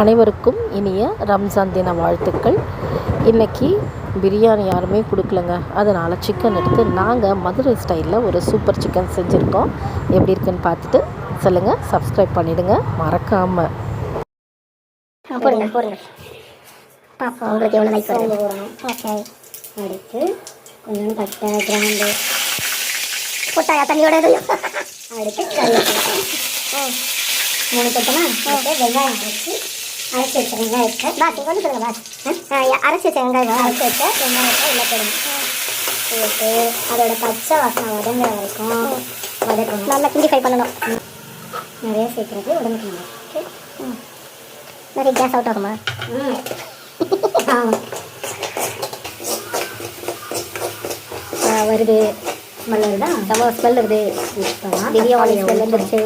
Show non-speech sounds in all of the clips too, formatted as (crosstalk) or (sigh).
அனைவருக்கும் இனிய ரம்ஜான் தின வாழ்த்துக்கள். இன்றைக்கி பிரியாணி யாருமே கொடுக்கலங்க. அதனால் சிக்கன் எடுத்து நாங்கள் மதுரை ஸ்டைலில் ஒரு சூப்பர் சிக்கன் செஞ்சுருக்கோம். எப்படி இருக்குன்னு பார்த்துட்டு சொல்லுங்கள் சப்ஸ்கிரைப் பண்ணிவிடுங்க மறக்காமல் போடுங்க போடுங்க. பார்ப்போம் உங்களுக்கு எவ்வளோ லைக் வருது? போடணும் ஓகே அடுத்து கொஞ்சம் பட்டை கிராம்பு போட்டாயா தண்ணியோட அடுத்து ம் மூணு அடுத்து வெங்காயம் அரைச்சி அரைச்சி வச்ச வெங்காயத்தை பாஸ் வந்து சொல்லுங்க பாஸ். அரைச்சி வச்ச வெங்காயம் அரைச்சி வச்ச வெங்காயத்தை உள்ள போடுங்க. போட்டு அதோட பச்சை வாசனை வதங்குற வரைக்கும் வதக்கணும். நல்லா கிண்டி ஃப்ரை பண்ணணும். நிறைய சேர்க்கறது உடம்புக்கு ஓகே. நிறைய கேஸ் அவுட் ஆகுமா? (laughs) வருது. ஸ்மெல் வருதா? ஸ்மெல் வருது. பிரியாணி ஸ்மெல் வந்துருச்சு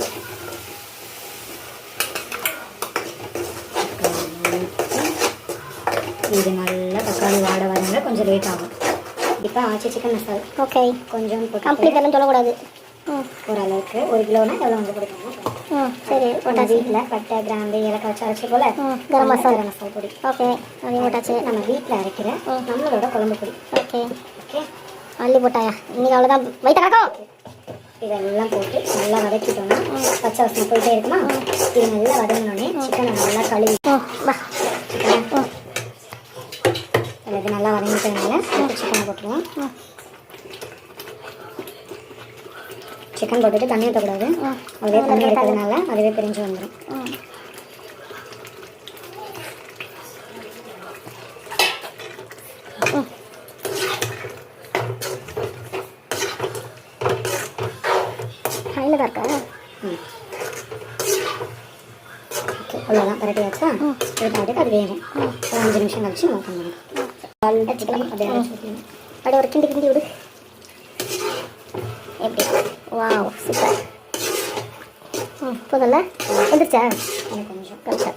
இது நல்லா தக்காளி வாட வரங்க கொஞ்சம் லேட் ஆகும். இப்போ ஆச்சு சிக்கன் மசாலா ஓகே கொஞ்சம் கம்ப்ளீட் எல்லாம் சொல்லக்கூடாது ஓரளவுக்கு ஒரு கிலோனா எவ்வளோ வந்து கொடுக்கணும் சரி போட்டாச்சு. வீட்டில் பட்டை கிராம்பு ஏலக்காய் வச்சு அரைச்சி போல கரம் மசாலா. கரம் மசாலா பொடி. ஓகே அதையும் போட்டாச்சு. நம்ம வீட்டில் அரைக்கிற நம்மளோட குழம்பு பொடி. ஓகே ஓகே அள்ளி போட்டாயா? இன்னைக்கு அவ்வளோதான் வயிற்ற கறக்கும். இதெல்லாம் போட்டு நல்லா வதக்கிட்டோம்னா பச்சை வாசனை போயிட்டே இருக்குமா? இது நல்லா வதங்கினோடனே சிக்கனை நல்லா கழுவி இது நல்லா வதங்கிட்டதுனால சிக்கனை போட்டுருவோம். சிக்கன் போட்டுட்டு தண்ணி ஊற்றக்கூடாது அதுவே தண்ணி இருக்கிறதுனால அதுவே பிரிஞ்சு வந்துடும் ஹையில் தான் இருக்கா? ஓகே அவ்வளோதான் பரட்டி வச்சா பாட்டுக்கு அது வேகும் ஒரு அஞ்சு நிமிஷம் கழிச்சு நம்ம பண்ணணும் வச்சுக்கலாம் ஊத்திடணும். அப்படியே ஒரு கிண்டி கிண்டி விடு. எப்படி? Wow super. ம். வந்துருச்சா? கொஞ்சம். கழிச்சா